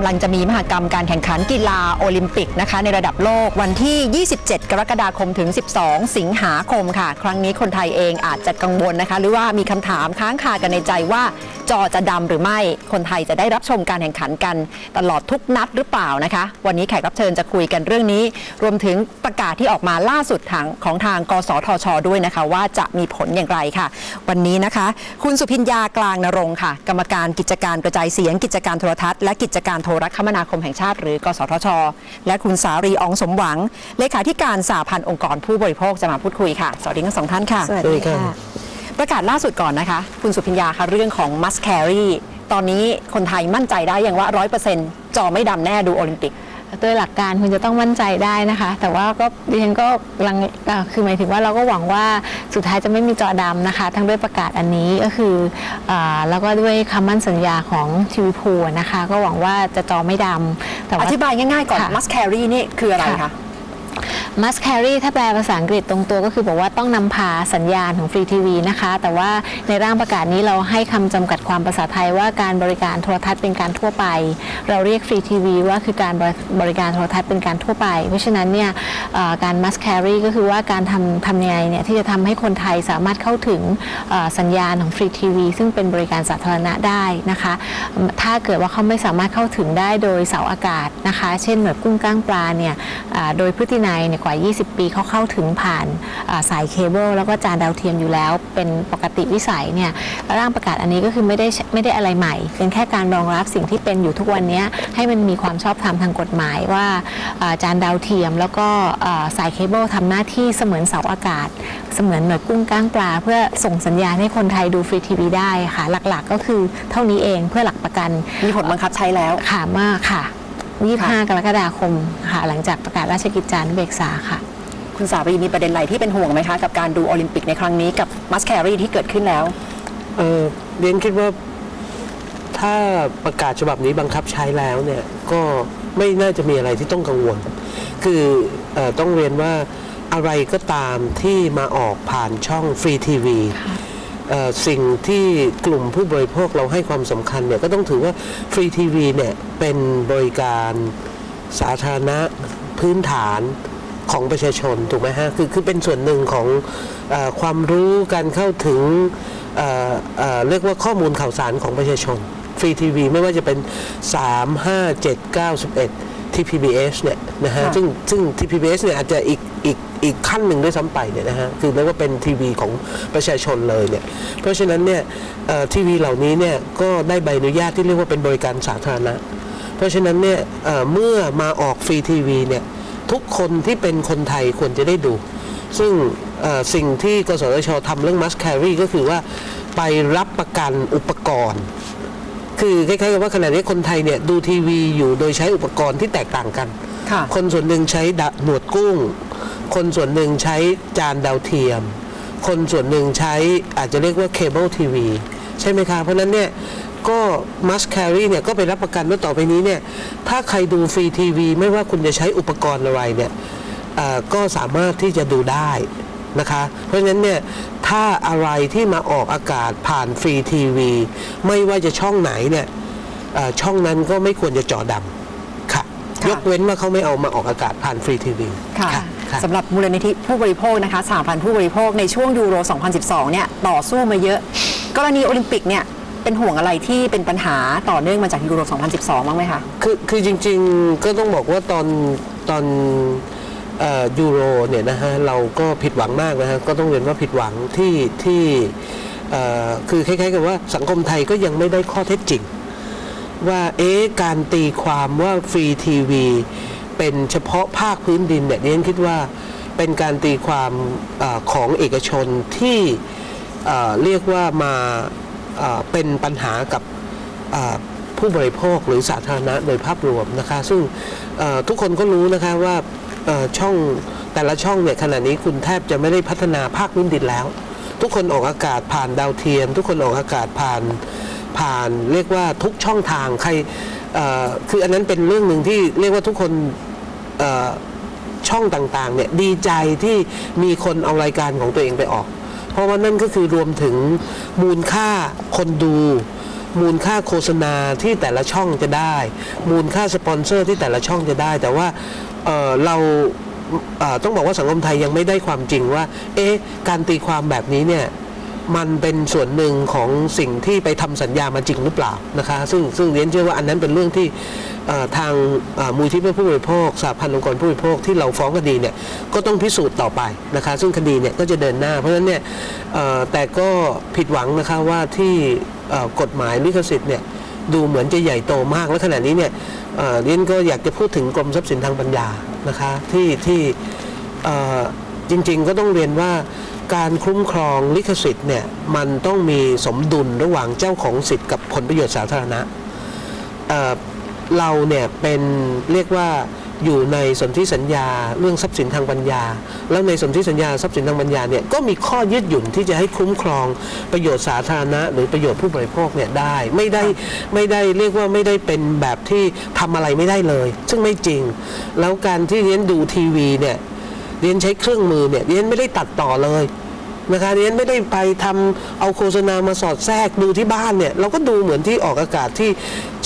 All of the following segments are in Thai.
ำลังจะมีมหกรรมการแข่งขันกีฬาโอลิมปิกนะคะในระดับโลกวันที่ 27 กรกฎาคมถึง 12 สิงหาคมค่ะ ครั้งนี้คนไทยเองอาจจะกังวลนะคะ หรือว่ามีคำถามค้างคากันในใจว่าจอจะดำหรือไม่คนไทยจะได้รับชมการแข่งขันกันตลอดทุกนัดหรือเปล่านะคะ วันนี้แขกรับเชิญจะคุยกันเรื่องนี้ รวมถึงประกาศที่ออกมาล่าสุดทางของทางกสทช ด้วยนะคะ ว่าจะมีผลอย่างไรค่ะ วันนี้นะคะ คุณสุพิญญากลางนรงค์ค่ะ กรรมการกิจการกระจายเสียงกิจการโทรทัศน์และกิจการโทรคมนาคมแห่งชาติหรือกสทช และคุณสารีอองสมหวัง เลขาธิการสาพันธ์องค์กรผู้บริโภคจะมาพูดคุยค่ะ สวัสดีทั้งสองท่านค่ะ สวัสดีค่ะ ประกาศล่าสุดก่อนนะคะ คุณสุพิญญาคะเรื่องของ must carry ตอนนี้คนไทยมั่นใจได้อย่างว่า100%จอไม่ดำแน่ดูโอลิมปิก โดยหลักการคุณจะต้องมั่นใจได้นะคะ แต่ว่าก็ดิฉันก็ลังเอ่อคือหมายถึงว่าเราก็หวังว่าสุดท้ายจะไม่มีจอดำนะคะ ทั้งด้วยประกาศอันนี้ก็คืออาแล้วก็ด้วยคำมั่นสัญญาของทีวีพูนะคะ ก็หวังว่าจะจอไม่ดำแต่อว่าธิบายง่ายๆก่อนค่ะ must carry นี่คืออะไรคะค่ะ must carry ถ้าแปลภาษาอังกฤษตรงตัวก็คือบอกว่าต้องนำพาสัญญาณของฟรีทีวีนะคะ แต่ว่าในร่างประกาศนี้เราให้คำจำกัดความภาษาไทยว่าการบริการโทรทัศน์เป็นการทั่วไป เราเรียกฟรีทีวีว่าคือการบริการโทรทัศน์เป็นการทั่วไป เพราะฉะนั้นเนี่ยการ must carry ก็คือว่าการทำทำยังไงเนี่ยที่จะทำให้คนไทยสามารถเข้าถึงสัญญาณของฟรีทีวีซึ่งเป็นบริการสาธารณะได้นะคะ ถ้าเกิดว่าเขาไม่สามารถเข้าถึงได้โดยเสาอากาศนะคะ เช่นแบบกุ้งก้างปลาเนี่ยโดยพฤตินัยเนี่ยกว่า 20 ปีเขาเข้าถึงผ่านอ่าสายเคเบิลแล้วก็จานดาวเทียมอยู่แล้ว เป็นปกติวิสัยเนี่ยร่างประกาศอันนี้ก็คือไม่ได้ไม่ได้อะไรใหม่ เป็นแค่การรองรับสิ่งที่เป็นอยู่ทุกวันนี้ให้มันมีความชอบธรรมทางกฎหมายว่าอ่าจานดาวเทียม แล้วก็อ่าสายเคเบิลทำหน้าที่เสมือนเสาอากาศ เสมือนหน่วยกุ้งก้างปลา เพื่อส่งสัญญาณให้คนไทยดูฟรีทีวีได้ค่ะ หลักๆ ก็คือเท่านี้เองเพื่อหลักประกัน มีผลบังคับใช้แล้วค่ะมากค่ะ 25 กรกฎาคมค่ะหลังจากประกาศราชกิจจานุเบกษาค่ะ คุณสารีมีประเด็นอะไรที่เป็นห่วงไหมคะ กับการดูโอลิมปิกในครั้งนี้กับ must carry ที่เกิดขึ้นแล้วเออเรียนคิดว่าถ้าประกาศฉบับนี้บังคับใช้แล้วเนี่ยก็ไม่น่าจะมีอะไรที่ต้องกังวล คือเออต้องเรียนว่าอะไรก็ตามที่มาออกผ่านช่องฟรีทีวี สิ่งที่กลุ่มผู้บริโภคเราให้ความสำคัญเนี่ยก็ต้องถือว่าฟรีทีวีเนี่ยเป็นบริการสาธารณะพื้นฐานของประชาชนถูกไหมฮะคือคือเป็นส่วนหนึ่งของเออความรู้การเข้าถึงเอ่อเอ่อเรียกว่าข้อมูลข่าวสารของประชาชน ฟรีทีวีไม่ว่าจะเป็น 3 5 7 9 11ที่ PBS เนี่ยนะฮะค่ะซึ่งซึ่งที่ PBS เนี่ยอาจจะอีก อีกอีกขั้นหนึ่งด้วยซ้ำไปเนี่ยนะฮะคือเรียกว่าเป็นทีวีของประชาชนเลยเนี่ยเพราะฉะนั้นเนี่ยเอ่อทีวีเหล่านี้เนี่ยก็ได้ใบอนุญาตที่เรียกว่าเป็นบริการสาธารณะ เพราะฉะนั้นเนี่ยเอ่อเมื่อมาออกฟรีทีวีเนี่ยทุกคนที่เป็นคนไทยควรจะได้ดู ซึ่งเอ่อสิ่งที่กสทชทำเรื่อง must carry ก็คือว่าไปรับประกันอุปกรณ์ คือคล้ายๆกับว่าขณะนี้คนไทยเนี่ยดูทีวีอยู่โดยใช้อุปกรณ์ที่แตกต่างกันค่ะคนส่วนหนึ่งใช้ดะหนวดกุ้ง คนส่วนหนึ่งใช้จานดาวเทียม คนส่วนหนึ่งใช้อาจจะเรียกว่าเคเบิลทีวีใช่ไหมคะ เพราะฉะนั้นเนี่ยก็ must carry เนี่ยก็ไปรับประกันว่าต่อไปนี้เนี่ยถ้าใครดูฟรีทีวีไม่ว่าคุณจะใช้อุปกรณ์อะไรเนี่ยเอ่อก็สามารถที่จะดูได้นะคะ เพราะฉะนั้นเนี่ยถ้าอะไรที่มาออกอากาศผ่านฟรีทีวีไม่ว่าจะช่องไหนเนี่ยเอ่อช่องนั้นก็ไม่ควรจะจอดำค่ะค่ะ ยกเว้นว่าเขาไม่เอามาออกอากาศผ่านฟรีทีวีค่ะค่ะ สำหรับมูลนิธิผู้บริโภคนะคะสหพันธ์ผู้บริโภคในช่วงยูโร 2012 เนี่ยต่อสู้มาเยอะ กรณีโอลิมปิกเนี่ยเป็นห่วงอะไรที่เป็นปัญหาต่อเนื่องมาจากยูโร 2012 บ้างไหมคะ คือคือจริงๆก็ต้องบอกว่าตอนตอนเอ่อยูโรเนี่ยนะฮะเราก็ผิดหวังมากนะฮะก็ต้องเรียนว่าผิดหวังที่ที่เอ่อคือคล้ายๆกับว่าสังคมไทยก็ยังไม่ได้ข้อเท็จจริง ว่าเอ๊ะการตีความว่าฟรีทีวี เป็นเฉพาะภาคพื้นดินเนี่ยดิฉันคิดว่าเป็นการตีความอของเอกชนที่เรียกว่ามาเป็นปัญหากับผู้บริโภคหรือสาธารณะโดยภาพรวมนะคะ ซึ่งทุกคนก็รู้นะคะว่าช่องแต่ละช่องเนี่ยขณะนี้คุณแทบจะไม่ได้พัฒนาภาคพื้นดินแล้ว ทุกคนออกอากาศผ่านดาวเทียม ทุกคนออกอากาศผ่านผ่านเรียกว่าทุกช่องทางใครคืออันนั้นเป็นเรื่องหนึ่งที่เรียกว่าทุกคน ช่องต่างๆเนี่ยดีใจที่มีคนเอารายการของตัวเองไปออก เพราะว่านั่นก็คือรวมถึงมูลค่าคนดู มูลค่าโฆษณาที่แต่ละช่องจะได้ มูลค่าสปอนเซอร์ที่แต่ละช่องจะได้ แต่ว่าเเราเต้องบอกว่าสังคมไทยยังไม่ได้ความจริงว่า เอ๊ะ การตีความแบบนี้เนี่ย มันเป็นส่วนหนึ่งของสิ่งที่ไปทำสัญญามาจริงหรือเปล่านะคะ ซึ่งซึ่งเรียนเชื่อว่าอันนั้นเป็นเรื่องที่ทางมูลที่เพื่อผู้บริโภคสหพันธ์องค์กรผู้บริโภคที่เราฟ้องคดีเนี่ยก็ต้องพิสูจน์ต่อไปนะคะ ซึ่งคดีเนี่ยก็จะเดินหน้า เพราะฉะนั้นเนี่ยแต่ก็ผิดหวังนะคะว่าที่กฎหมายลิขสิทธิ์เนี่ยดูเหมือนจะใหญ่โตมากและขณะนี้เนี่ยเรียนก็อยากจะพูดถึงกรมทรัพย์สินทางปัญญานะคะที่ที่จริง ๆ ก็ต้องเรียนว่า การคุ้มครองลิขสิทธิ์เนี่ยมันต้องมีสมดุลระหว่างเจ้าของสิทธิ์กับผลประโยชน์สาธารณะเเราเนี่ยเป็นเรียกว่าอยู่ในสนธิสัญญาเรื่องทรัพย์สินทางปัญญา แล้วในสนธิสัญญาทรัพย์สินทางปัญญาเนี่ยก็มีข้อยืดหยุ่นที่จะให้คุ้มครองประโยชน์สาธารณะ หรือประโยชน์ผู้บริโภคเนี่ยได้ไม่ได้ไม่ได้เรียกว่าไม่ได้เป็นแบบที่ทำอะไรไม่ได้เลย ซึ่งไม่จริง แล้วการที่เรียนดูทีวีเนี่ย เรียนใช้เครื่องมือเนี่ยเรียนไม่ได้ตัดต่อเลยนะคะเรียนไม่ได้ไปทำเอาโฆษณามาสอดแทรกดูที่บ้านเนี่ยเราก็ดูเหมือนที่ออกอากาศที่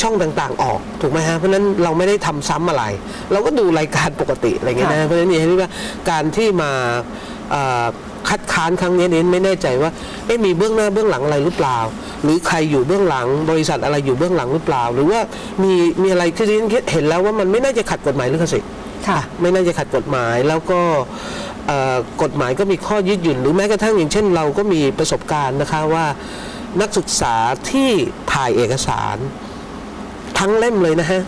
ช่องต่างๆ ออกถูกไหมฮะเพราะฉะนั้นเราไม่ได้ทำซ้ำอะไร เราก็ดูรายการปกติอะไรเงี้ยนะเพราะฉะนั้นเนี่ยเรียกว่าการที่มาเอ่อคัดค้านครั้งนี้เรียนไม่แน่ใจว่าเอ๊ะมีเบื้องหน้าเบื้องหลังอะไรหรือเปล่า หรือใครอยู่เบื้องหลัง บริษัทอะไรอยู่เบื้องหลังหรือเปล่า หรือว่ามีมีอะไรคือเรียนเห็นแล้วว่ามันไม่น่าจะขัดกฎหมายลิขสิทธิ์ ค่ะ ไม่น่าจะขัดกฎหมายแล้วก็กฎหมายก็มีข้อยืดหยุ่นหรือแม้กระทั่งอย่างเช่น เราก็มีประสบการณ์นะคะว่านักศึกษาที่ถ่ายเอกสาร ทั้งเล่มเลยนะฮะ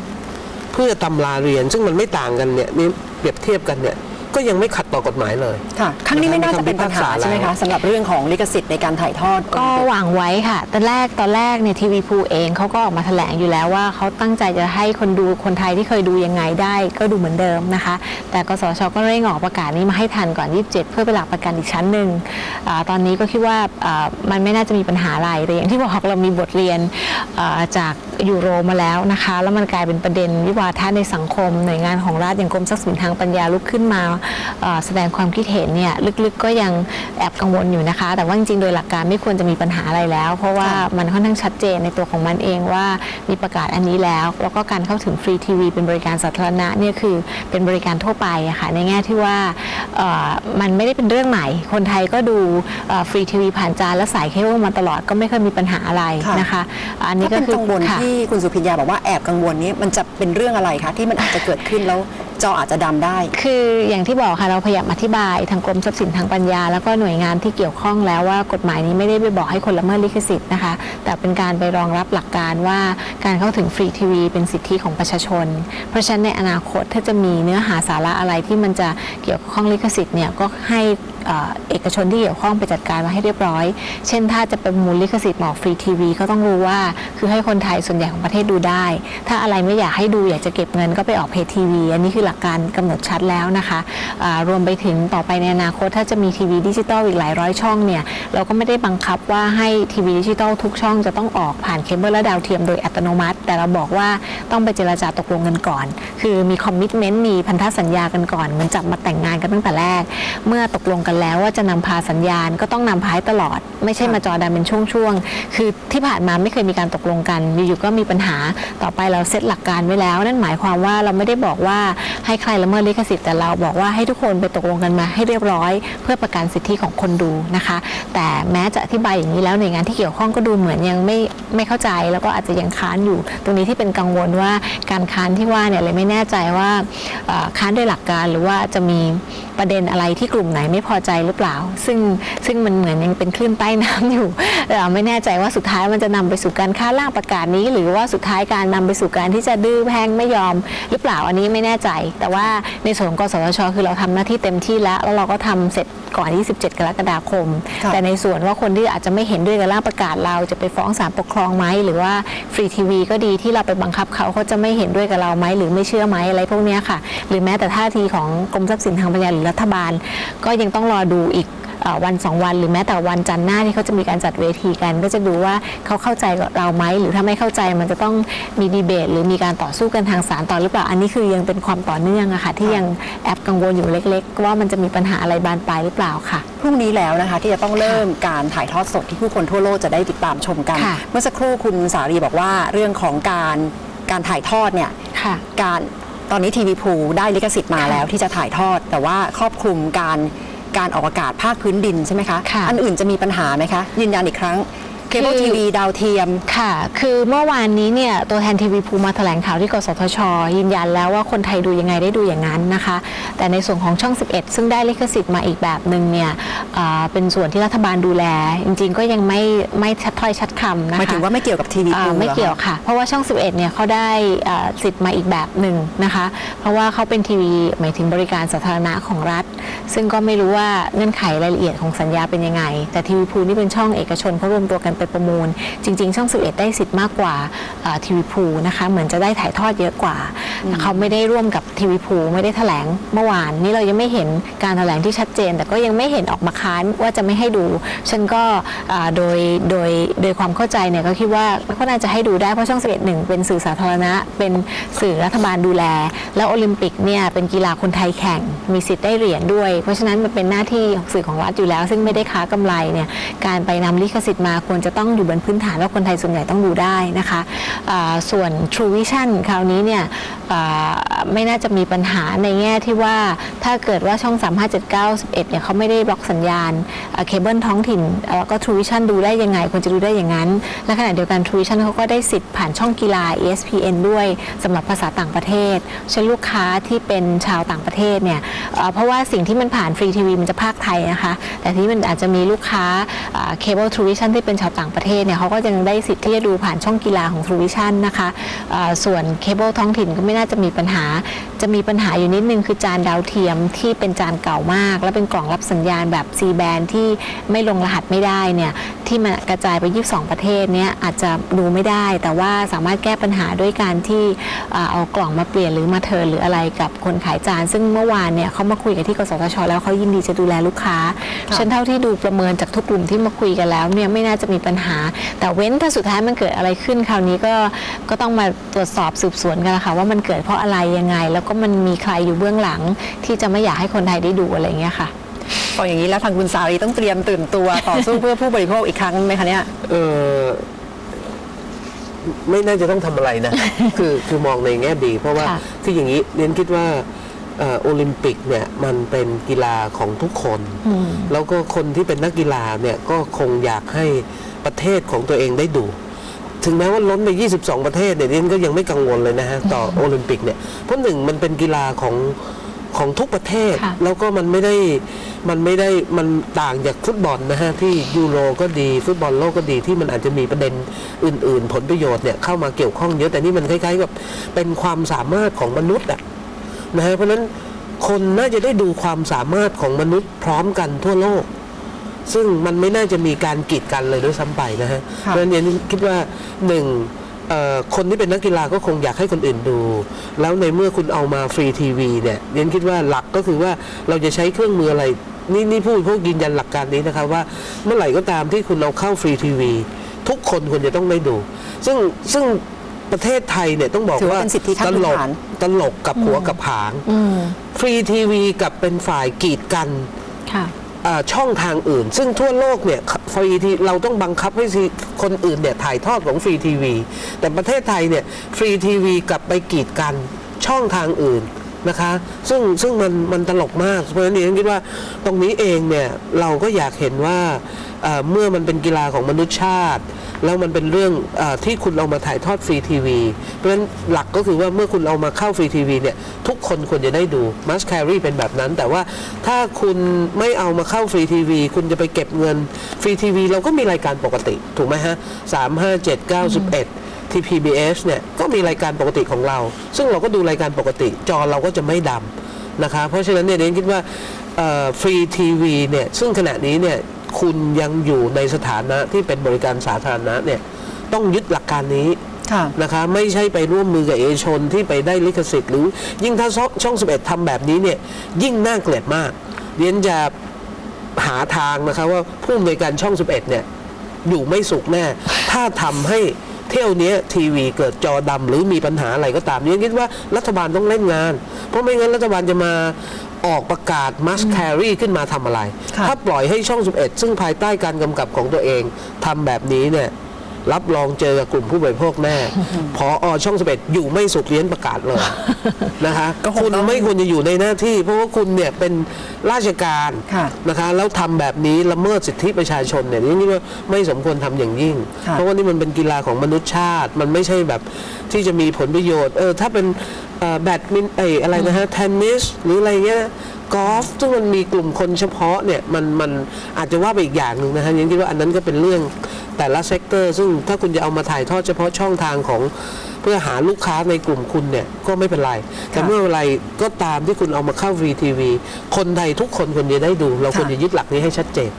เพื่อตำราเรียนซึ่งมันไม่ต่างกันเนี่ยนี่เปรียบเทียบกันเนี่ย ก็ยังไม่ขัดต่อกฎหมายเลย ค่ะครั้งนี้ไม่น่าจะเป็นปัญหาใช่ไหมคะสำหรับเรื่องของลิขสิทธิ์ในการถ่ายทอด ก็หวังไว้ค่ะตอนแรกตอนแรกเนี่ยทีวีพูเองเขาก็ออกมาแถลงอยู่แล้วว่าเขาตั้งใจจะให้คนดูคนไทยที่เคยดูยังไงได้ ก็ดูเหมือนเดิมนะคะ แต่กสชก็เร่งออกประกาศนี้มาให้ทันก่อน 27 เพื่อเป็นหลักประกันอีกชั้นหนึ่งอาตอนนี้ก็คิดว่าอ่ามันไม่น่าจะมีปัญหาอะไรแต่อย่างที่บอกเรามีบทเรียนอ่าจากยูโรมาแล้วนะคะ แล้วมันกลายเป็นประเด็นวิวาทะในสังคมหน่วยงานของรัฐอย่างกรมทรัพย์สินทางปัญญาลุกขึ้นมาอ่าแสดงความคิดเห็นเนี่ยลึกๆก็ยังแอบกังวลอยู่นะคะ แต่ว่าจริงๆ โดยหลักการไม่ควรจะมีปัญหาอะไรแล้ว เพราะว่ามันค่อนข้างชัดเจนในตัวของมันเองว่ามีประกาศอันนี้แล้ว แล้วก็การเข้าถึงฟรีทีวีเป็นบริการสาธารณะเนี่ยคือเป็นบริการทั่วไปอะค่ะในแง่ที่ว่ามันไม่ได้เป็นเรื่องใหม่ คนไทยก็ดูฟรีทีวีผ่านจานและสายเคเบิลมาตลอดก็ไม่เคยมีปัญหาอะไรนะคะอันนี้ก็คือกังวลที่คุณสุพิญญาบอกว่าแอบกังวลนี้มันจะเป็นเรื่องอะไรคะที่มันอาจจะเกิดขึ้นแล้ว จออาจจะดำได้ คืออย่างที่บอกค่ะเราพยายามอธิบายทางกรมทรัพย์สินทางปัญญา แล้วก็หน่วยงานที่เกี่ยวข้องแล้วว่ากฎหมายนี้ไม่ได้ไปบอกให้คนละเมิดลิขสิทธิ์นะคะ แต่เป็นการไปรองรับหลักการว่าการเข้าถึงฟรีทีวีเป็นสิทธิของประชาชน เพราะฉะนั้นในอนาคตถ้าจะมีเนื้อหาสาระอะไรที่มันจะเกี่ยวข้องลิขสิทธิ์เนี่ยก็ให้ เอ่อเอกชนที่เกี่ยวข้องไปจัดการมาให้เรียบร้อย เช่นถ้าจะเป็นมูลลิขสิทธิ์หมอกฟรีทีวีก็ต้องรู้ว่า คือให้คนไทยส่วนใหญ่ของประเทศดูได้ ถ้าอะไรไม่อยากให้ดูอยากจะเก็บเงินก็ไปออกเพจทีวีอันนี้คือหลักการกำหนดชัดแล้วนะคะรวมไปถึงต่อไปในอนาคตถ้าจะมีทีวีดิจิตอลอีกหลายร้อยช่องเนี่ยเราก็ไม่ได้บังคับว่าให้ทีวีดิจิตอลทุกช่องจะต้องออกผ่านเคเบิลและดาวเทียมโดยอัตโนมัติ แต่เราบอกว่าต้องไปเจรจาตกลงกันก่อน คือมีคอมมิชเมนต์มีพันธสัญญากันก่อนเหมือนจับมาแต่งงานกันตั้งแต่แรก เมื่อตกลงกันแล้วว่าจะนำพาสัญญาณก็ต้องนำพาให้ตลอด ไม่ใช่มาจอดันเป็นช่วงๆ คือที่ผ่านมาไม่เคยมีการตกลงกัน อยู่ๆก็มีปัญหาต่อไปเราเซตหลักการไว้แล้ว นั่นหมายความว่าเราไม่ได้บอกว่าให้ใครละเมิดลิขสิทธิ์แต่เราบอกว่าให้ทุกคนไปตกลงกันมาให้เรียบร้อย เพื่อประกันสิทธิของคนดูนะคะ แต่แม้จะอธิบายอย่างนี้แล้วหน่วยงานที่เกี่ยวข้องก็ดูเหมือนยังไม่ไม่เข้าใจ แล้วก็อาจจะยังค้านอยู่ ตรงนี้ที่เป็นกังวลว่าการค้านที่ว่าเนี่ยเลยไม่แน่ใจว่าเอ่อค้านด้วยหลักการหรือว่าจะมี ประเด็นอะไรที่กลุ่มไหนไม่พอใจหรือเปล่า ซึ่งซึ่งมันเหมือนยังเป็นคลื่นใต้น้ำอยู่เราไม่แน่ใจว่าสุดท้ายมันจะนำไปสู่การค้านร่างประกาศนี้ หรือว่าสุดท้ายการนำไปสู่การที่จะดื้อแพงไม่ยอมหรือเปล่าอันนี้ไม่แน่ใจ แต่ว่าในส่วนของกสทช คือเราทำหน้าที่เต็มที่แล้ว แล้วเราก็ทำเสร็จก่อนที่17กรกฎาคมค่ะแต่ในส่วนว่าคนที่อาจจะไม่เห็นด้วยกับร่างประกาศเราจะไปฟ้องศาลปกครองไหมหรือว่าฟรีทีวีก็ดีที่เราไปบังคับเขาเขาจะไม่เห็นด้วยกับเราไหมหรือไม่เชื่อไหมอะไรพวกเนี้ยค่ะ หรือแม้แต่ท่าทีของกรมทรัพย์สินทางปัญญาหรือรัฐบาล ก็ยังต้องรอดูอีกเอ่อวันสองวันหรือแม้แต่วันจันทร์หน้าที่เขาจะมีการจัดเวทีกัน ก็จะดูว่าเขาเข้าใจกับเราไหมหรือถ้าไม่เข้าใจมันจะต้องมีดีเบต หรือมีการต่อสู้กันทางศาลต่อหรือเปล่า อันนี้คือยังเป็นความต่อเนื่องอะค่ะที่ยังแอบกังวลอยู่เล็ก ๆ ว่ามันจะมีปัญหาอะไรบานปลายหรือเปล่าค่ะพรุ่งนี้แล้วนะคะที่จะต้องเริ่มการถ่ายทอดสดที่ผู้คนทั่วโลกจะได้ติดตามชมกันค่ะเมื่อสักครู่คุณสารีบอกว่าเรื่องของการการถ่ายทอดเนี่ยค่ะการ ตอนนี้ทีวีพูได้ลิขสิทธิ์มาค่ะแล้วที่จะถ่ายทอด แต่ว่าครอบคลุมการการออกอากาศภาคพื้นดินใช่ไหมคะค่ะอันอื่นจะมีปัญหาไหมคะ ยืนยันอีกครั้ง เคเบิลคือทีวีดาวเทียม ค่ะ คือเมื่อวานนี้เนี่ยตัวแทนทีวีภูมาแถลงข่าวที่กสทช ยืนยันแล้วว่าคนไทยดูยังไงได้ดูอย่างนั้นนะคะ แต่ในส่วนของช่อง 11 ซึ่งได้ลิขสิทธิ์มาอีกแบบหนึ่งเนี่ยเอ่อเป็นส่วนที่รัฐบาลดูแล จริงๆ ก็ยังไม่ไม่ชัดถ้อยชัดคำนะคะ หมายถึงว่าไม่เกี่ยวกับทีวีอ่าพูไม่เกี่ยวค่ะ เพราะว่าช่อง 11 เนี่ยเขาได้อ่าสิทธิ์มาอีกแบบหนึ่งนะคะ เพราะว่าเขาเป็นทีวีหมายถึงบริการสาธารณะของรัฐ ซึ่งก็ไม่รู้ว่าเงื่อนไขรายละเอียดของสัญญาเป็นยังไง แต่ทีวีพูนี่เป็นช่องเอกชนเขารวมตัวกันไปประมูล จริง ๆ ช่อง 11 ได้สิทธิ์มากกว่าทีวีพูนะคะเหมือนจะได้ถ่ายทอดเยอะกว่าแต่เขาไม่ได้ร่วมกับทีวีพูไม่ได้แถลงเมื่อวาน นี่เรายังไม่เห็นการแถลงที่ชัดเจน แต่ก็ยังไม่เห็นออกมาค้านว่าจะไม่ให้ดู ฉันก็อ่าโดยโดยโดยความเข้าใจเนี่ยก็คิดว่าก็น่าจะให้ดูได้เพราะช่อง 11หนึ่งเป็นสื่อสาธารณะ เป็นสื่อรัฐบาลดูแล แล้วโอลิมปิกเนี่ยเป็นกีฬาคนไทยแข่งมีสิทธิ์ได้เหรียญด้วย เพราะฉะนั้นมันเป็นหน้าที่ของสื่อของรัฐอยู่แล้ว ซึ่งไม่ได้ค้ากำไรเนี่ยการไปนำลิขสิทธิ์มาควรจะต้องอยู่บนพื้นฐานว่าคนไทยส่วนใหญ่ต้องดูได้นะคะส่วน True Vision คราวนี้เนี่ยไม่น่าจะมีปัญหาในแง่ที่ว่าถ้าเกิดว่าช่อง 3 5 7 9 11เนี่ยเขาไม่ได้บล็อกสัญญาณเคเบิลท้องถิ่นแล้วก็ True Vision ดูได้ยังไงควรจะดูได้อย่างนั้น และขณะเดียวกัน True Vision เขาก็ได้สิทธิ์ผ่านช่องกีฬา ESPN ด้วยสำหรับภาษาต่างประเทศเช่นลูกค้าที่เป็นชาวต่างประเทศเนี่ยเอ่อเพราะว่าสิ่งที่มันผ่านฟรีทีวีมันจะภาคไทยนะคะ แต่ที่มันอาจจะมีลูกค้าเคเบิลทรูวิชั่นที่เป็นชาวต่างประเทศเนี่ยเขาก็ยังได้สิทธิ์ที่จะดูผ่านช่องกีฬาของทรูวิชั่นนะคะเอ่อส่วนเคเบิลท้องถิ่นก็ไม่น่าจะมีปัญหา จะมีปัญหาอยู่นิดนึงคือจานดาวเทียมที่เป็นจานเก่ามาก และเป็นกล่องรับสัญญาณแบบ C band ที่ไม่ลงรหัสไม่ได้เนี่ยที่มันกระจายไป 22 ประเทศเนี่ยอาจจะดูไม่ได้ แต่ว่าสามารถแก้ปัญหาด้วยการที่เอ่อเอากล่องมาเปลี่ยนหรือมาเทิร์นหรืออะไรกับคนขายจาน ซึ่งเมื่อวานเนี่ยเขามาคุยกับที่กสทช แล้วเขายินดีจะดูแลลูกค้าฉันเท่าที่ดูประเมินจากทุกกลุ่มที่มาคุยกันแล้วเนี่ยไม่น่าจะมีปัญหา แต่เว้นถ้าสุดท้ายมันเกิดอะไรขึ้นคราวนี้ก็ก็ต้องมาตรวจสอบสืบสวนกันละค่ะว่ามันเกิดเพราะอะไรยังไง แล้วก็มันมีใครอยู่เบื้องหลัง ที่จะไม่อยากให้คนไทยได้ดูอะไรอย่างเงี้ยค่ะพออย่างนี้แล้วทางคุณสารีต้องเตรียมตื่นตัวต่อสู้เพื่อผู้บริโภคอีกครั้งไหมคะเนี่ยเออไม่น่าจะต้องทำอะไรนะ คือคือมองในแง่ดี เพราะว่าค่ะคืออย่างนี้เรียนคิดว่าเอ่อโอลิมปิกเนี่ยมันเป็นกีฬาของทุกคนอืมแล้วก็คนที่เป็นนักกีฬาเนี่ยก็คงอยากให้ ประเทศของตัวเองได้ดู ถึงแม้ว่าล้นไป 22 ประเทศเนี่ยเรียนก็ยังไม่กังวลเลยนะฮะต่อโอลิมปิกเนี่ยเพราะหนึ่งมันเป็นกีฬาของของทุกประเทศค่ะแล้วก็มันไม่ได้มันไม่ได้มันต่างจากฟุตบอลนะฮะที่ยูโรก็ดีฟุตบอลโลกก็ดีที่มันอาจจะมีประเด็นอื่น ๆ ผลประโยชน์เนี่ยเข้ามาเกี่ยวข้องเยอะแต่นี่มันคล้ายๆกับเป็นความสามารถของมนุษย์อะนะฮะเพราะฉะนั้นคนน่าจะได้ดูความสามารถของมนุษย์พร้อมกันทั่วโลก ซึ่งมันไม่น่าจะมีการกีดกันเลยด้วยซ้ำไปนะฮะเพค่ะราะฉะนั้นเรียนคิดว่าหนึ่งเอ่อคนที่เป็นนักกีฬาก็คงอยากให้คนอื่นดู แล้วในเมื่อคุณเอามาฟรีทีวีเนี่ยเรียนคิดว่าหลักก็คือว่าเราจะใช้เครื่องมืออะไร นี่นี่พูดพวกยืนยันหลักการนี้นะครับว่าเมื่อไหร่ก็ตามที่คุณเอาเข้าฟรีทีวีทุกคนควรจะต้องได้ดู ซึ่งซึ่งประเทศไทยเนี่ยต้องบอกถือว่าว่าเป็นสิทธิขั้นตพื้นลกฐานตลกกับหัวกับหางอืมฟรีทีวีกับเป็นฝ่ายกีดกันค่ะอ่า ช่องทางอื่น ซึ่งทั่วโลกเนี่ยฟรีทีเราต้องบังคับให้คนอื่นเนี่ยถ่ายทอดของฟรีทีวีแต่ประเทศไทยเนี่ยฟรีทีวีกลับไปกีดกันช่องทางอื่นนะคะซึ่งซึ่งมันมันตลกมาก เพราะฉะนั้นเองคิดว่าตรงนี้เองเนี่ยเราก็อยากเห็นว่าเอ่อเมื่อมันเป็นกีฬาของมนุษยชาติ แล้วมันเป็นเรื่องออที่คุณเอามาถ่ายทอดฟรีทีวี เพราะฉะนั้นหลักก็คือว่าเมื่อคุณเอามาเข้าฟรีทีวีเนี่ยทุกคนควรจะได้ดูมัสแครีเป็นแบบนั้น แต่ว่าถ้าคุณไม่เอามาเข้าฟรีทีวีคุณจะไปเก็บเงินฟรีทีวีเราก็มีรายการปกติ ถูกไหมฮะสามห้าเจ็ดเก้าสิบเอ็ดที่ PBS เนี่ยก็มีรายการปกติของเรา ซึ่งเราก็ดูรายการปกติ จอเราก็จะไม่ดำนะคะเพราะฉะนั้นเนี่ยเรนคิดว่าฟรีทีวีเนี่ยซึ่งขณะนี้เนี่ย คุณยังอยู่ในสถานะที่เป็นบริการสาธารณะเนี่ยต้องยึดหลักการนี้ค่ะนะคะไม่ใช่ไปร่วมมือกับเอกชนที่ไปได้ลิขสิทธิ์หรือยิ่งถ้าช่องช่อง11ทำแบบนี้เนี่ยยิ่งน่าเกลียดมากเรียนจะหาทางนะคะว่าผู้อำนวยการช่อง 11 เนี่ยอยู่ไม่สุขแน่ ถ้าทำให้เที่ยวเนี้ยทีวีเกิดจอดำหรือมีปัญหาอะไรก็ตามเนี่ยคิดว่ารัฐบาลต้องเล่นงาน เพราะไม่งั้นรัฐบาลจะมา ออกประกาศ must carry ขึ้นมาทำอะไรค่ะถ้าปล่อยให้ช่อง 11 ซึ่งภายใต้การกำกับของตัวเองทำแบบนี้เนี่ยรับรองเจอกับกลุ่มผู้บริโภคแน่ พออช่อง11อยู่ไม่สุขเลี้ยนประกาศเลยนะคะก็คงคุณต้องไม่ควรจะอยู่ในหน้าที่ เพราะว่าคุณเนี่ยเป็นราชการค่ะนะคะแล้วทำแบบนี้ละเมิดสิทธิประชาชนเนี่ยนี่นี่ว่าไม่สมควรทำอย่างยิ่งค่ะเพราะว่านี่มันเป็นกีฬาของมนุษยชาติ มันไม่ใช่แบบที่จะมีผลประโยชน์เออถ้าเป็นเอ่อ แบดมินเอยอะไรนะฮะเทนนิสหรืออะไรเงี้ยกอล์ฟซึ่งมันมีกลุ่มคนเฉพาะเนี่ยมันมันอาจจะว่าไปอีกอย่างหนึ่งนะฮะยังคิดว่าอันนั้นก็เป็นเรื่องแต่ละเซกเตอร์ ซึ่งถ้าคุณจะเอามาถ่ายทอดเฉพาะช่องทางของเพื่อหาลูกค้าในกลุ่มคุณเนี่ยก็ไม่เป็นไร แต่ค่ะเมื่อเวลาก็ตามที่คุณเอามาเข้าฟรีทีวีคนไทยทุกคนควรจะได้ดู เราควรจะยึดหลักนี้ให้ชัดเจน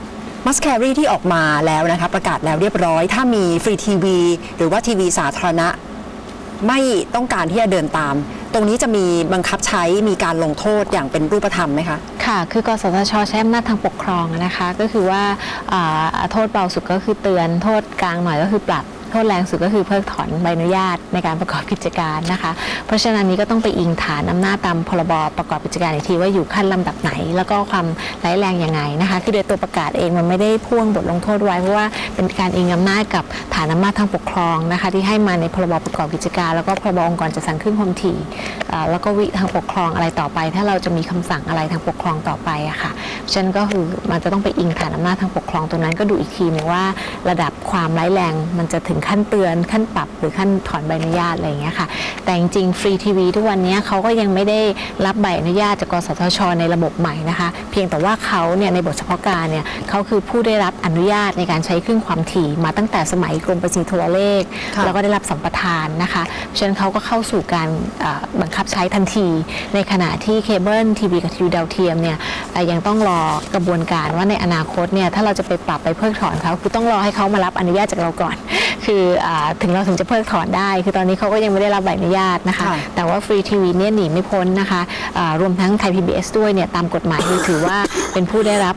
มัสแครีที่ออกมาแล้วนะคะประกาศแล้วเรียบร้อย ถ้ามีฟรีทีวีหรือว่าทีวีสาธารณะ ไม่ต้องการที่จะเดินตาม ตรงนี้จะมีบังคับใช้มีการลงโทษอย่างเป็นรูปธรรมไหมคะ ค่ะ คือกสทชใช้อำนาจทางปกครองนะคะ ก็คือว่าอ่าโทษเบาสุดก็คือเตือนโทษกลางหน่อยก็คือปรับ โทษแรงสุดก็คือเพิกถอนใบอนุญาตในการประกอบกิจการนะคะ เพราะฉะนั้นนี้ก็ต้องไปอิงฐานอำนาจตามพรบประกอบกิจการอีกทีว่าอยู่ขั้นลำดับไหน แล้วก็ความร้ายแรงยังไงนะคะ คือโดยตัวประกาศเองมันไม่ได้พ่วงบทลงโทษไว้เพราะว่าเป็นการอิงอำนาจกับฐานอำนาจทางปกครองนะคะที่ให้มาในพรบประกอบกิจการ แล้วก็พรบองค์กรจัดสรรคลื่นความถี่แล้วก็วิทางปกครองอะไรต่อไป ถ้าเราจะมีคำสั่งอะไรทางปกครองต่อไปอะค่ะฉันก็คือมันจะต้องไปอิงฐานอำนาจทางปกครองตรงนั้นก็ดูอีกทีหนึงว่า ระดับความร้ายแรงมันจะถึงขั้นเตือนขั้นปรับหรือขั้นถอนใบอนุญาตอะไรอย่างเงี้ยค่ะ แต่จริงๆฟรีทีวีทุกวันนี้เขาก็ยังไม่ได้รับใบอนุญาตจากกสทช ในระบบใหม่นะคะ เพียงแต่ว่าเขาเนี่ยในบทเฉพาะการเนี่ยเขาคือผู้ได้รับอนุญาตในการใช้คลื่นความถี่มาตั้งแต่สมัยกรมประสิทธิ์โทรเลข ค่ะ แล้วก็ได้รับสัมปทานนะคะเพราะฉะนั้นเขาก็เข้าสู่การเอ่อบังคับใช้ทันที ในขณะที่เคเบิลทีวีกับทีวีดาวเทียมเนี่ยเอ่อยังต้องรอกระบวนการว่าในอนาคตเนี่ยถ้าเราจะไปปรับไปเพิกถอนเขาคือต้องรอให้เขามารับอนุญาตจากเราก่อน คืออาถึงเราถึงจะเพิกถอนได้ คือตอนนี้เขาก็ยังไม่ได้รับใบอนุญาตนะคะค่ะแต่ว่าฟรีทีวีเนี่ยหนีไม่พ้นนะคะอ่ารวมทั้งไทย PBS ด้วยเนี่ยตามกฎหมายคือถือว่าเป็นผู้ได้รับ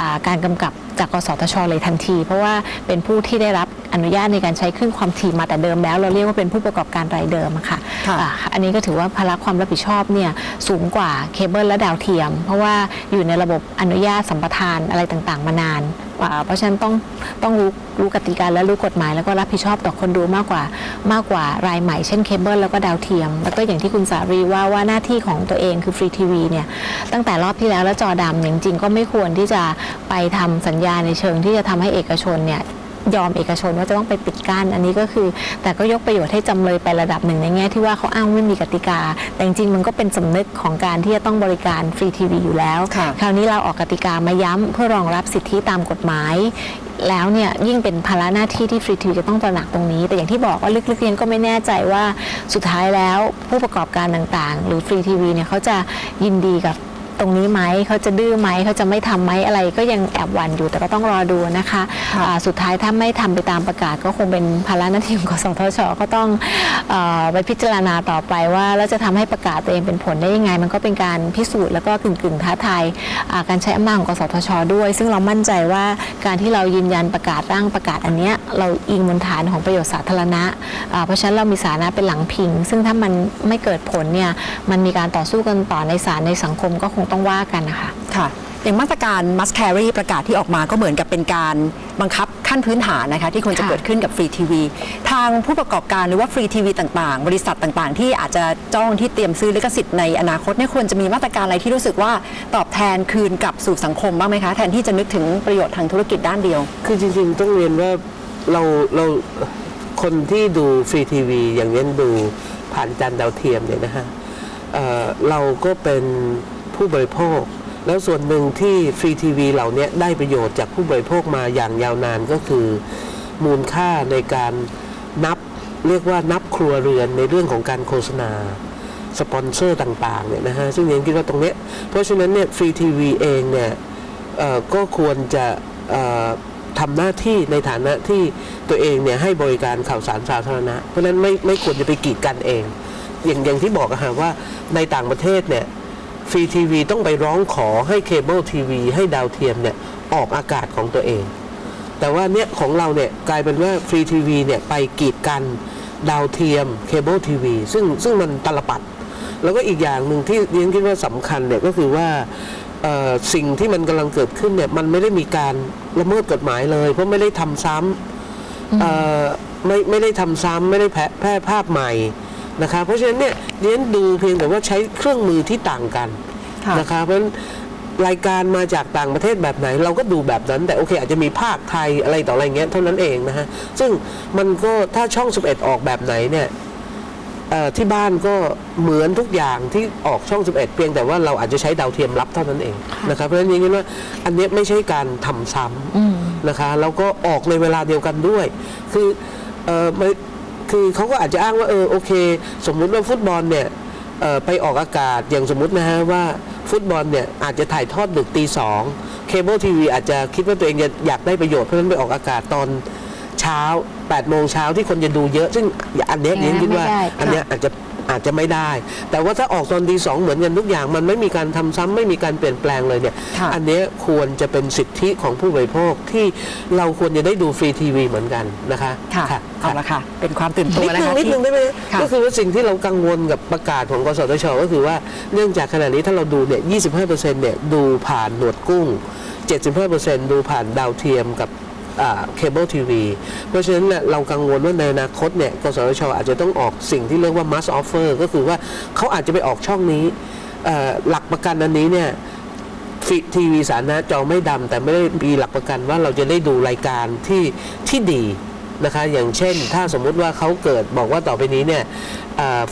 อ่าการกำกับจากกสทช เลยทันที เพราะว่าเป็นผู้ที่ได้รับอนุญาตในการใช้คลื่นความถี่มาแต่เดิมแล้ว เราเรียกว่าเป็นผู้ประกอบการรายเดิมอะค่ะค่ะอ่าอันนี้ก็ถือว่าภาระความรับผิดชอบเนี่ยสูงกว่าเคเบิลและดาวเทียม เพราะว่าอยู่ในระบบอนุญาตสัมปทานอะไรต่างๆ มานาน ว่า เพราะฉะนั้นต้องต้องรู้รู้กติกาและรู้กฎหมาย แล้วก็รับผิดชอบต่อคนดูมากกว่ามากกว่ารายใหม่เช่นเคเบิลแล้วก็ดาวเทียม แล้วก็อย่างที่คุณสารีว่าว่าหน้าที่ของตัวเองคือฟรีทีวีเนี่ยตั้งแต่รอบที่แล้วแล้วจอดำอย่างจริงๆก็ไม่ควรที่จะไปทำสัญญาในเชิงที่จะทำให้เอกชนเนี่ย ยอมเอกชนว่าจะต้องไปปิดกั้นอันนี้ก็คือ แต่ก็ยกประโยชน์ให้จำเลยไประดับหนึ่งในแง่ที่ว่าเขาอ้างไม่มีกติกา แต่จริงๆมันก็เป็นสำนึกของการที่จะต้องบริการฟรีทีวีอยู่แล้วค่ะคราวนี้เราออกกติกามาย้ำเพื่อรองรับสิทธิตามกฎหมายแล้วเนี่ยยิ่งเป็นภาระหน้าที่ที่ฟรีทีวีจะต้องตระหนักตรงนี้ แต่อย่างที่บอกว่าลึกๆเรียนก็ไม่แน่ใจว่าสุดท้ายแล้วผู้ประกอบการต่างๆ หรือฟรีทีวีเนี่ยเขาจะยินดีกับ ตรงนี้ไหมเขาจะดื้อไหมเขาจะไม่ทำไหมอะไรก็ยังแอบหวั่นอยู่แต่ก็ต้องรอดูนะคะค่ะอ่าสุดท้ายถ้าไม่ทำไปตามประกาศก็คงเป็นภาระหน้าที่ของกสทชก็ต้องเออไปพิจารณาต่อไปว่าแล้วจะทำให้ประกาศตัวเองเป็นผลได้ยังไง มันก็เป็นการพิสูจน์แล้วก็กึ่งกึ่งๆท้าทายอ่าการใช้อำนาจของกสทช ด้วย ซึ่งเรามั่นใจว่าการที่เรายืนยันประกาศร่างประกาศอันเนี้ยเราอิงบนฐานของประโยชน์สาธารณะอ่าเพราะฉะนั้นเรามีสาระเป็นหลังพิง ซึ่งถ้ามันไม่เกิดผลเนี่ยมันมีการต่อสู้กันต่อในศาลในสังคมก็คงต้องว่ากันนะคะ ค่ะ อย่างมาตรการ must carry ประกาศที่ออกมาก็เหมือนกับเป็นการบังคับขั้นพื้นฐานนะคะ ที่ควรจะค่ะ เกิดขึ้นกับฟรีทีวีทางผู้ประกอบการหรือว่าฟรีทีวีต่างๆ บริษัทต่างๆ ที่อาจจะจ้องที่เตรียมซื้อลิขสิทธิ์ในอนาคตเนี่ยควรจะมีมาตรการอะไรที่รู้สึกว่าตอบแทนคืนกลับสู่สังคมบ้างไหมคะแทนที่จะนึกถึงประโยชน์ทางธุรกิจด้านเดียว คือจริงๆ ต้องเรียนว่าเราเราคนที่ดูฟรีทีวีอย่างเช่นดูผ่านจานดาวเทียมเนี่ยนะฮะเอ่อเราก็เป็น ผู้บริโภค แล้วส่วนหนึ่งที่ฟรีทีวีเหล่านี้ได้ประโยชน์จากผู้บริโภคมาอย่างยาวนานก็คือ มูลค่าในการนับเรียกว่านับครัวเรือนในเรื่องของการโฆษณาสปอนเซอร์ต่างๆเนี่ยนะฮะซึ่งเรียนคิดว่าตรงนี้ เพราะฉะนั้นเนี่ยฟรีทีวีเองเนี่ยก็ควรจะทำหน้าที่ในฐานะที่ตัวเองเนี่ยให้บริการข่าวสารสาธารณะ เพราะฉะนั้นไม่ไม่ควรจะไปกีดกันเอง อย่างอย่างที่บอกอะฮะว่าในต่างประเทศเนี่ย ฟรีทีวีต้องไปร้องขอให้เคเบิลทีวีให้ดาวเทียมเนี่ยออกอากาศของตัวเอง แต่ว่าเนี่ยของเราเนี่ยกลายเป็นว่าฟรีทีวีเนี่ยไปกีดกันดาวเทียมเคเบิลทีวีซึ่งซึ่งมันตลปัด แล้วก็อีกอย่างหนึ่งที่เรียนคิดว่าสำคัญเนี่ยก็คือว่าสิ่งที่มันกำลังเกิดขึ้นเนี่ยมันไม่ได้มีการละเมิดกฎหมายเลย เพราะไม่ได้ทำซ้ำไม่ไม่ได้ทำซ้ำไม่ได้แพร่ภาพใหม่ นะคะเพราะฉะนั้นเนี่ยเรียนดูเพียงแต่ว่าใช้เครื่องมือที่ต่างกันค่ะนะคะเพราะฉะนั้นรายการมาจากต่างประเทศแบบไหน เราก็ดูแบบนั้น แต่โอเคอาจจะมีภาคไทยอะไรต่ออะไรเงี้ยเท่านั้นเองนะฮะซึ่งมันก็ถ้าช่อง 11 ออกแบบไหนเนี่ยเอ่อที่บ้านก็เหมือนทุกอย่างที่ออกช่อง 11 เพียงแต่ว่าเราอาจจะใช้ดาวเทียมรับเท่านั้นเองนะครับเพราะฉะนั้นอย่างนี้ว่าอันเนี้ยไม่ใช่การทำซ้ำนะคะแล้วก็ออกในเวลาเดียวกันด้วย คือเออไม่ คือเขาก็อาจจะอ้างว่าเออโอเค สมมุติว่าฟุตบอลเนี่ยเอ่อไปออกอากาศอย่างสมมุตินะฮะว่าฟุตบอลเนี่ยอาจจะถ่ายทอดดึกตีสองเคเบิลทีวีอาจจะคิดว่าตัวเองจะอยากได้ประโยชน์เพราะฉะนั้นไปออกอากาศตอนเช้า8โมงเช้าที่คนจะดูเยอะ ซึ่งอันเนี้ยเรียนคิดว่าไม่ได้อันเนี้ยอาจจะ อาจจะไม่ได้ แต่ว่าถ้าออกตอนตีสองเหมือนกันทุกอย่าง มันไม่มีการทำซ้ำไม่มีการเปลี่ยนแปลงเลยเนี่ยค่ะอันเนี้ยควรจะเป็นสิทธิของผู้บริโภคที่เราควรจะได้ดูฟรีทีวีเหมือนกันนะคะค่ะเอาละค่ะ เป็นความตื่นตัวนิดนะนึงคะนิดนึงที่ได้ไหมค่ะก็คือว่าสิ่งที่เรากังวลกับประกาศของกสทช ก็คือว่าเนื่องจากขณะนี้ถ้าเราดูเนี่ย25%เนี่ยดูผ่านหนวดกุ้ง 75%ดูผ่านดาวเทียมกับ เคเบิลทีวีเพราะฉะนั้นเรากังวลว่าในอนาคตเนี่ยกสทชอาจจะต้องออกสิ่งที่เรียกว่า must offer ก็คือว่าเขาอาจจะไปออกช่องนี้หลักประกันอันนี้เนี่ยฟิทีวีสาธารณะจอไม่ดำแต่ไม่ได้มีหลักประกันว่าเราจะได้ดูรายการที่ที่ดีนะคะอย่างเช่น ถ้าสมมุติว่าเขาเกิดบอกว่าต่อไปนี้เนี่ย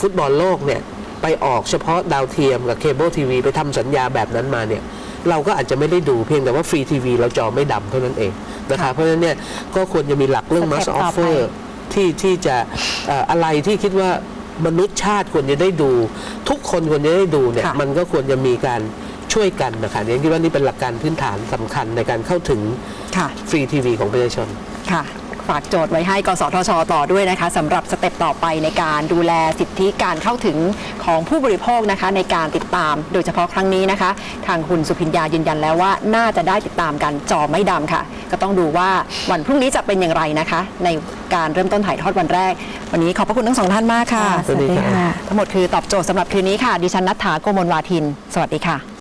ฟุตบอลโลกเนี่ยไปออกเฉพาะดาวเทียมกับเคเบิลทีวีไปทำสัญญาแบบนั้นมาเนี่ยเราก็อาจจะไม่ได้ดูเพียงแต่ว่าฟรีทีวีเราจอไม่ดำเท่านั้นเอง นะคะค่ะเพราะฉะนั้นเนี่ยก็ควรจะมีหลักเรื่องสเต็ป must ต่อไป offer ที่ที่จะเอ่ออะไรที่คิดว่ามนุษย์ชาติควรจะได้ดู ทุกคนควรจะได้ดูเนี่ยค่ะ มันก็ควรจะมีการช่วยกันนะคะเนี่ยคิดว่านี่เป็นหลักการพื้นฐานสำคัญในการเข้าถึงค่ะ ฟรีทีวีของประชาชน ค่ะ ฝากโจทย์ไว้ให้กสทช ต่อด้วยนะคะสำหรับสเต็ปต่อไปในการดูแลสิทธิการเข้าถึงของผู้บริโภคนะคะ ในการติดตามโดยเฉพาะครั้งนี้นะคะ ทางคุณสุพิญญายืนยันแล้วว่าน่าจะได้ติดตามกันจอไม่ดำค่ะ ก็ต้องดูว่าวันพรุ่งนี้จะเป็นอย่างไรนะคะ ในการเริ่มต้นถ่ายทอดวันแรก วันนี้ขอบพระคุณทั้งสองท่านมากค่ะ สวัสดีค่ะ ทั้งหมดคือตอบโจทย์สำหรับคืนนี้ค่ะ ดิฉันนัทธาโกมลวาทิน สวัสดีค่ะ